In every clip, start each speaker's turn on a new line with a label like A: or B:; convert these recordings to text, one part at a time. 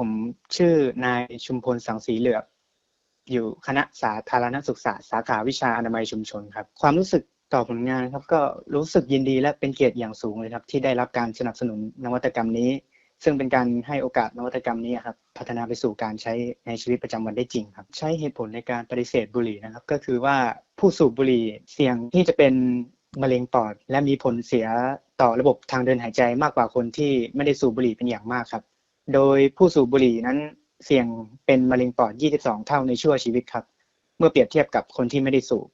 A: ผมชื่อนายชุมพลสังสีเหลือบอยู่คณะสาธารณสุขศาสตร์สาขาวิชาอนามัยชุมชนครับ ความรู้สึกต่อผลงานครับ ก็รู้สึกยินดีและเป็นเกียรติอย่างสูงเลยครับ ที่ได้รับการสนับสนุนนวัตกรรมนี้ ซึ่งเป็นการให้โอกาสนวัตกรรมนี้ครับ พัฒนาไปสู่การใช้ในชีวิตประจำวันได้จริงครับ ใช้เหตุผลในการปฏิเสธบุหรี่นะครับ ก็คือว่าผู้สูบบุหรี่เสี่ยงที่จะเป็นมะเร็งปอด และมีผลเสียต่อระบบทางเดินหายใจมากกว่าคนที่ไม่ได้สูบบุหรี่เป็นอย่างมากครับ โดยผู้สูบบุหรี่นั้นเสี่ยงเป็นมะเร็งปอด 22 เท่าในชั่วชีวิตครับ เมื่อเปรียบเทียบกับคนที่ไม่ได้สูบ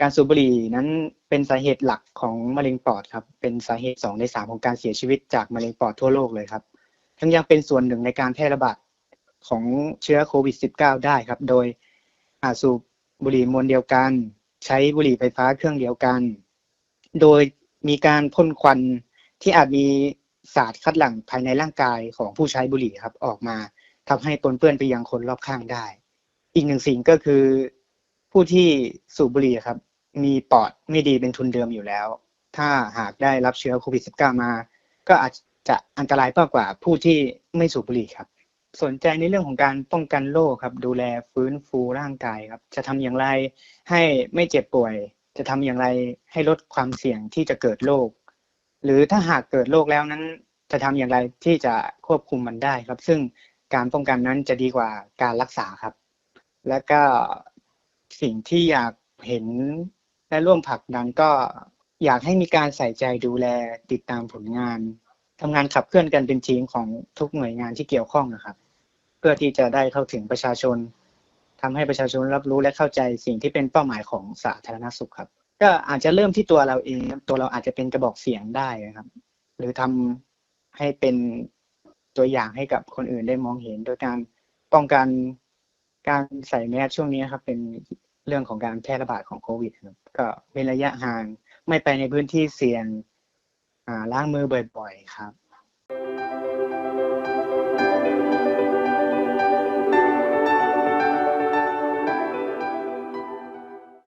A: การสูบบุหรี่นั้นเป็นสาเหตุหลักของมะเร็งปอดครับ เป็นสาเหตุ 2 ใน 3 ของการเสียชีวิตจากมะเร็งปอดทั่วโลกเลยครับ ทั้งยังเป็นส่วนหนึ่งในการแพร่ระบาดของเชื้อโควิด -19 ได้ครับ โดยอาสูบบุหรี่มวลเดียวกัน ใช้บุหรี่ไฟฟ้าเครื่องเดียวกัน โดยมีการพ่นควันที่อาจมี สารคัดหลั่งภายในร่างกายของผู้ใช้บุหรี่ครับ ออกมาทำให้ปนเปื้อนไปยังคนรอบข้างได้ อีกหนึ่งสิ่งก็คือ ผู้ที่สูบบุหรี่ครับ มีปอดไม่ดีเป็นทุนเดิมอยู่แล้ว ถ้าหากได้รับเชื้อโควิด -19 มา ก็อาจจะอันตรายมากกว่าผู้ที่ไม่สูบบุหรี่ครับ สนใจในเรื่องของการป้องกันโรคครับ ดูแลฟื้นฟูร่างกายครับ จะทำอย่างไรให้ไม่เจ็บป่วย จะทำอย่างไรให้ลดความเสี่ยงที่จะเกิดโรค หรือถ้าหากเกิดโรคแล้วนั้น จะทำอย่างไรที่จะควบคุมมันได้ครับ ซึ่งการป้องกันนั้นจะดีกว่าการรักษาครับ และก็สิ่งที่อยากเห็นและร่วมผลักดันก็อยากให้มีการใส่ใจดูแลติดตามผลงานทำงานขับเคลื่อนกันเป็นทีมของทุกหน่วยงานที่เกี่ยวข้องนะครับ เพื่อที่จะได้เข้าถึงประชาชนทำให้ประชาชนรับรู้และเข้าใจสิ่งที่เป็นเป้าหมายของสาธารณสุขครับ ก็อาจจะเริ่มที่ตัวเราเองตัวเราอาจจะเป็นกระบอกเสียงได้นะครับ หรือทำให้เป็นตัวอย่างให้กับคนอื่นได้มองเห็น โดยการป้องกันการใส่แมสช่วงนี้ครับ เป็นเรื่องของการแพร่ระบาดของโควิดครับก็เป็นระยะห่างไม่ไปในพื้นที่เสี่ยงล้างมือบ่อย ๆ ครับ